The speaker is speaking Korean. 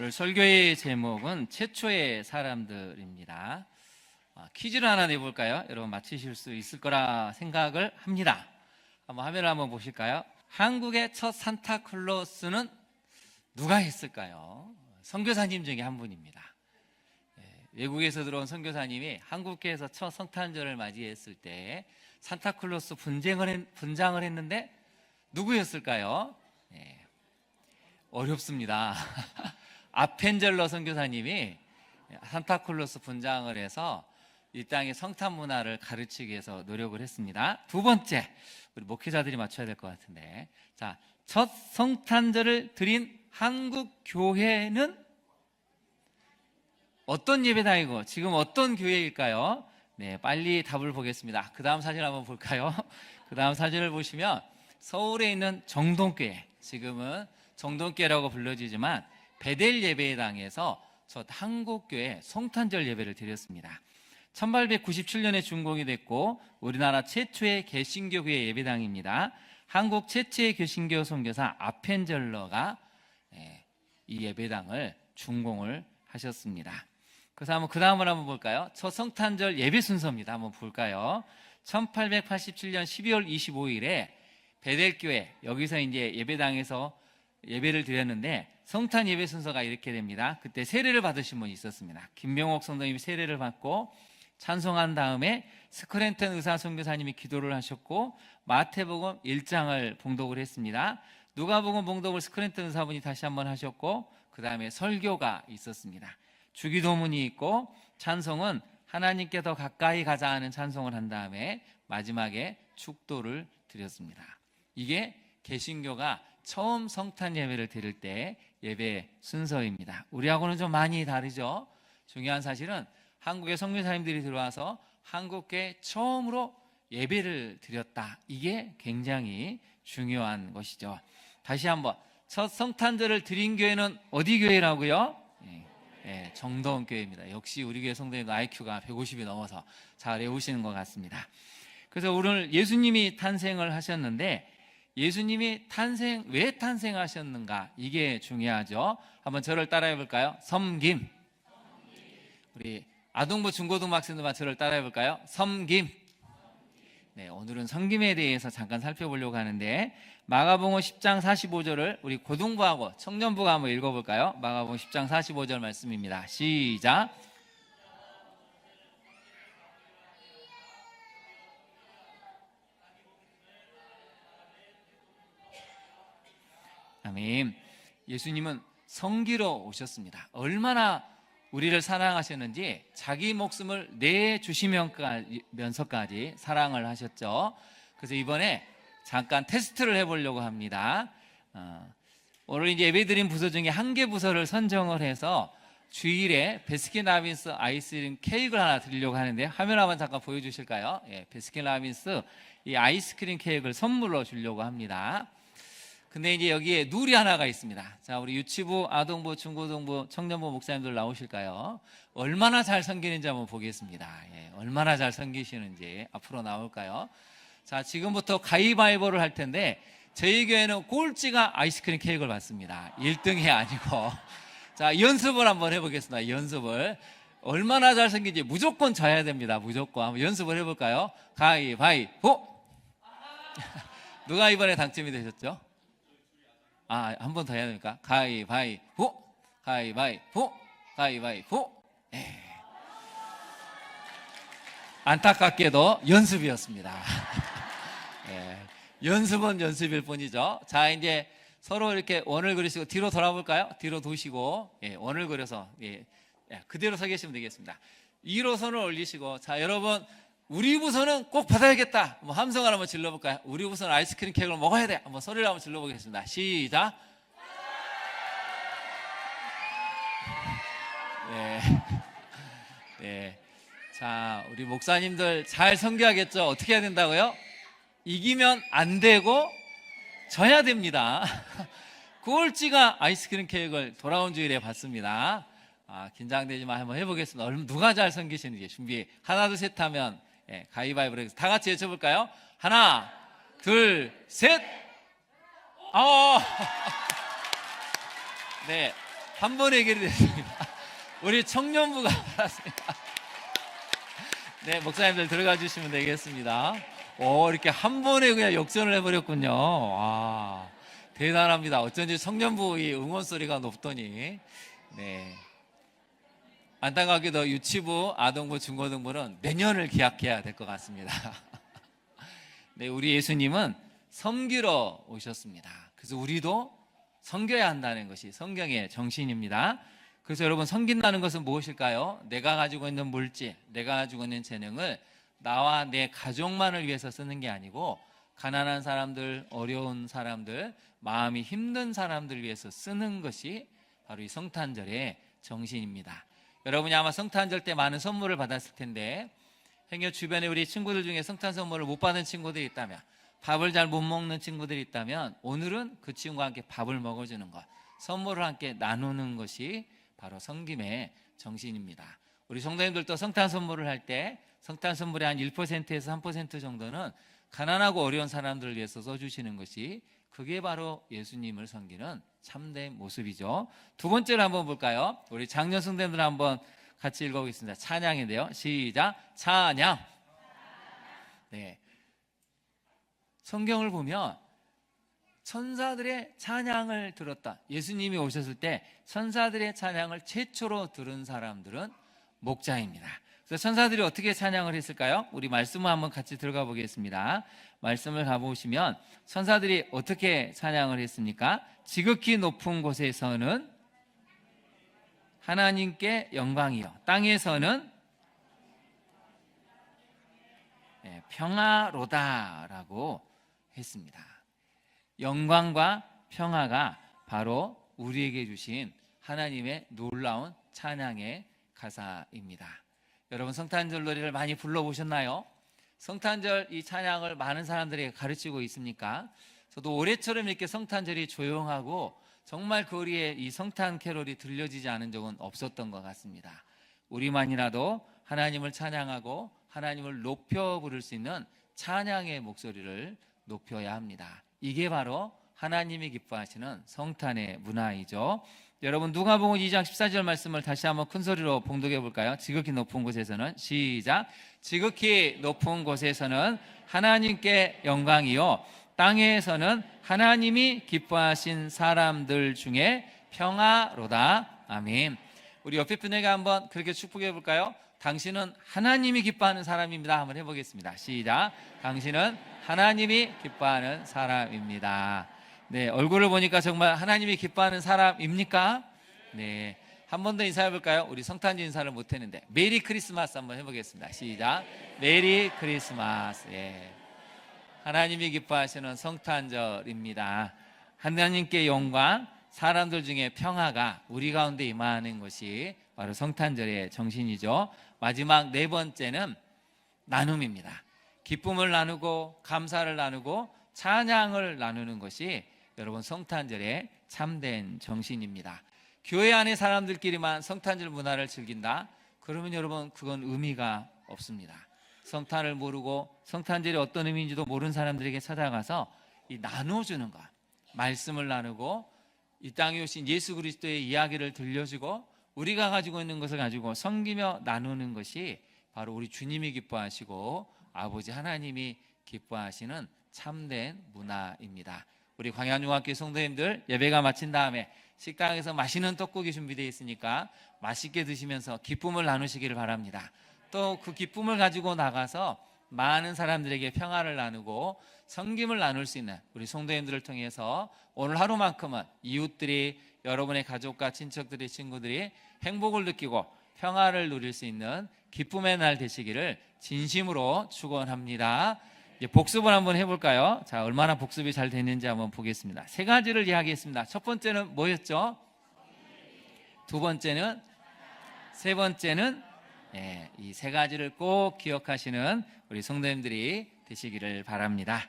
오늘 설교의 제목은 최초의 사람들입니다. 아, 퀴즈를 하나 내볼까요? 여러분 맞히실 수 있을 거라 생각을 합니다. 한번 화면을 한번 보실까요? 한국의 첫 산타클로스는 누가 했을까요? 선교사님 중에 한 분입니다. 예, 외국에서 들어온 선교사님이 한국계에서 첫 성탄절을 맞이했을 때 산타클로스 분쟁을 했, 분장을 했는데 누구였을까요? 예, 어렵습니다. 아펜젤러 선교사님이 산타클로스 분장을 해서 이 땅의 성탄 문화를 가르치기 위해서 노력을 했습니다. 두 번째, 우리 목회자들이 맞춰야 될 것 같은데, 자, 첫 성탄절을 드린 한국 교회는 어떤 예배당이고 지금 어떤 교회일까요? 네, 빨리 답을 보겠습니다. 그 다음 사진 한번 볼까요? 그 다음 사진을 보시면 서울에 있는 정동교회, 지금은 정동교회라고 불러지지만 베델 예배당에서 첫 한국교회 성탄절 예배를 드렸습니다. 1897년에 준공이 됐고 우리나라 최초의 개신교 교회 예배당입니다. 한국 최초의 개신교 선교사 아펜젤러가 예, 이 예배당을 준공을 하셨습니다. 그래서 한번 그 다음을 한번 볼까요? 첫 성탄절 예배 순서입니다. 한번 볼까요? 1887년 12월 25일에 베델교회 여기서 이제 예배당에서 예배를 드렸는데 성탄 예배 순서가 이렇게 됩니다. 그때 세례를 받으신 분이 있었습니다. 김명옥 성도님이 세례를 받고 찬송한 다음에 스크랜턴 의사 선교사님이 기도를 하셨고 마태복음 1장을 봉독을 했습니다. 누가복음 봉독을 스크랜턴 의사분이 다시 한번 하셨고 그 다음에 설교가 있었습니다. 주기도문이 있고 찬송은 하나님께 더 가까이 가자 하는 찬송을 한 다음에 마지막에 축도를 드렸습니다. 이게 개신교가 처음 성탄 예배를 드릴 때 예배 순서입니다. 우리하고는 좀 많이 다르죠. 중요한 사실은 한국의 성교사님들이 들어와서 한국에 처음으로 예배를 드렸다. 이게 굉장히 중요한 것이죠. 다시 한번 첫 성탄절을 드린 교회는 어디 교회라고요? 예, 예, 정동원 교회입니다. 역시 우리 교회 성도님도 IQ가 150이 넘어서 잘 외우시는 것 같습니다. 그래서 오늘 예수님이 탄생을 하셨는데 예수님이 탄생 왜 탄생하셨는가 이게 중요하죠. 한번 저를 따라해 볼까요? 섬김. 우리 아동부 중고등부 학생들만 저를 따라해 볼까요? 섬김. 네, 오늘은 섬김에 대해서 잠깐 살펴보려고 하는데 마가복음 10장 45절을 우리 고등부하고 청년부가 한번 읽어 볼까요? 마가복음 10장 45절 말씀입니다. 시작. 아멘. 예수님은 성기로 오셨습니다. 얼마나 우리를 사랑하셨는지 자기 목숨을 내주시면서까지 사랑을 하셨죠. 그래서 이번에 잠깐 테스트를 해보려고 합니다. 어, 오늘 이제 예배드린 부서 중에 한 개 부서를 선정을 해서 주일에 베스킨라빈스 아이스크림 케이크를 하나 드리려고 하는데 화면 한번 잠깐 보여주실까요? 예, 베스킨라빈스 이 아이스크림 케이크를 선물로 주려고 합니다. 근데 이제 여기에 룰이 하나가 있습니다. 자, 우리 유치부, 아동부, 중고등부, 청년부 목사님들 나오실까요? 얼마나 잘 섬기는지 한번 보겠습니다. 예, 얼마나 잘 섬기시는지 앞으로 나올까요? 자, 지금부터 가위바위보를 할 텐데 저희 교회는 꼴찌가 아이스크림 케이크를 받습니다. 1등이 아니고. 자, 연습을 한번 해보겠습니다. 연습을. 얼마나 잘 섬긴지 무조건 져야 됩니다. 무조건. 한번 연습을 해볼까요? 가위바위보! 누가 이번에 당첨이 되셨죠? 아, 한 번 더 해야 됩니까? 가위바위보, 가위바위보, 가위바위보. 예. 안타깝게도 연습이었습니다. 예. 연습은 연습일 뿐이죠. 자, 이제 서로 이렇게 원을 그리시고 뒤로 돌아볼까요? 뒤로 도시고 예, 원을 그려서 예, 예, 그대로 서 계시면 되겠습니다. 위로 손을 올리시고 자, 여러분 우리 부서는 꼭 받아야겠다. 뭐 함성을 한번 질러볼까요? 우리 부서는 아이스크림 케이크를 먹어야 돼. 한번 소리를 한번 질러보겠습니다. 시작. 네. 네. 자, 우리 목사님들 잘 섬겨야겠죠? 어떻게 해야 된다고요? 이기면 안 되고 져야 됩니다. 꼴찌가 아이스크림 케이크를 돌아온 주일에 받습니다. 아, 긴장되지만 한번 해보겠습니다. 얼마 누가 잘 섬기시는지 준비. 하나, 둘, 셋 하면 예, 가위바위보로 다 같이 외쳐볼까요? 하나, 둘, 셋. 어. 네. 한 번에 해결이 됐습니다. 우리 청년부가 받았습니다. 네, 목사님들 들어가 주시면 되겠습니다. 오, 이렇게 한 번에 그냥 역전을 해버렸군요. 와, 대단합니다. 어쩐지 청년부 이 응원 소리가 높더니, 네. 안타깝게도 유치부, 아동부, 중고등부는 내년을 기약해야 될 것 같습니다. 네, 우리 예수님은 섬기러 오셨습니다. 그래서 우리도 섬겨야 한다는 것이 성경의 정신입니다. 그래서 여러분 섬긴다는 것은 무엇일까요? 내가 가지고 있는 물질, 내가 가지고 있는 재능을 나와 내 가족만을 위해서 쓰는 게 아니고 가난한 사람들, 어려운 사람들, 마음이 힘든 사람들 위해서 쓰는 것이 바로 이 성탄절의 정신입니다. 여러분이 아마 성탄절 때 많은 선물을 받았을 텐데 행여 주변에 우리 친구들 중에 성탄 선물을 못 받은 친구들이 있다면 밥을 잘 못 먹는 친구들이 있다면 오늘은 그 친구와 함께 밥을 먹어주는 것, 선물을 함께 나누는 것이 바로 성김의 정신입니다. 우리 성도님들도 성탄 선물을 할 때 성탄 선물의 한 1%에서 3% 정도는 가난하고 어려운 사람들을 위해서 써주시는 것이 그게 바로 예수님을 섬기는 참된 모습이죠. 두 번째로 한번 볼까요? 우리 작년 성도님들 한번 같이 읽어보겠습니다. 찬양인데요. 시작. 찬양. 네. 성경을 보면 천사들의 찬양을 들었다. 예수님이 오셨을 때 천사들의 찬양을 최초로 들은 사람들은 목자입니다. 그래서 천사들이 어떻게 찬양을 했을까요? 우리 말씀을 한번 같이 들어가 보겠습니다. 말씀을 가보시면 천사들이 어떻게 찬양을 했습니까? 지극히 높은 곳에서는 하나님께 영광이요. 땅에서는 네, 평화로다라고 했습니다. 영광과 평화가 바로 우리에게 주신 하나님의 놀라운 찬양의 가사입니다. 여러분 성탄절 노래를 많이 불러보셨나요? 성탄절 이 찬양을 많은 사람들에게 가르치고 있습니까? 저도 올해처럼 이렇게 성탄절이 조용하고 정말 거리에 이 성탄 캐롤이 들려지지 않은 적은 없었던 것 같습니다. 우리만이라도 하나님을 찬양하고 하나님을 높여 부를 수 있는 찬양의 목소리를 높여야 합니다. 이게 바로 하나님이 기뻐하시는 성탄의 문화이죠. 여러분 누가복음 2장 14절 말씀을 다시 한번 큰 소리로 봉독해 볼까요? 지극히 높은 곳에서는 시작. 지극히 높은 곳에서는 하나님께 영광이요 땅에서는 하나님이 기뻐하신 사람들 중에 평화로다. 아멘. 우리 옆에 분에게 한번 그렇게 축복해 볼까요? 당신은 하나님이 기뻐하는 사람입니다. 한번 해보겠습니다. 시작. 당신은 하나님이 기뻐하는 사람입니다. 네, 얼굴을 보니까 정말 하나님이 기뻐하는 사람입니까? 네. 한 번 더 인사해 볼까요? 우리 성탄절 인사를 못 했는데. 메리 크리스마스 한번 해 보겠습니다. 시작. 메리 크리스마스. 예. 하나님이 기뻐하시는 성탄절입니다. 하나님께 영광, 사람들 중에 평화가 우리 가운데 임하는 것이 바로 성탄절의 정신이죠. 마지막 네 번째는 나눔입니다. 기쁨을 나누고 감사를 나누고 찬양을 나누는 것이 여러분 성탄절의 참된 정신입니다. 교회 안의 사람들끼리만 성탄절 문화를 즐긴다? 그러면 여러분 그건 의미가 없습니다. 성탄을 모르고 성탄절이 어떤 의미인지도 모르는 사람들에게 찾아가서 이 나눠주는 것, 말씀을 나누고 이 땅에 오신 예수 그리스도의 이야기를 들려주고 우리가 가지고 있는 것을 가지고 섬기며 나누는 것이 바로 우리 주님이 기뻐하시고 아버지 하나님이 기뻐하시는 참된 문화입니다. 우리 광양중학교 성도님들 예배가 마친 다음에 식당에서 맛있는 떡국이 준비되어 있으니까 맛있게 드시면서 기쁨을 나누시기를 바랍니다. 또 그 기쁨을 가지고 나가서 많은 사람들에게 평화를 나누고 성김을 나눌 수 있는 우리 성도님들을 통해서 오늘 하루만큼은 이웃들이 여러분의 가족과 친척들이 친구들이 행복을 느끼고 평화를 누릴 수 있는 기쁨의 날 되시기를 진심으로 축원합니다. 복습을 한번 해볼까요? 자, 얼마나 복습이 잘 됐는지 한번 보겠습니다. 세 가지를 이야기했습니다. 첫 번째는 뭐였죠? 두 번째는 세 번째는 예, 이 세 가지를 꼭 기억하시는 우리 성도님들이 되시기를 바랍니다.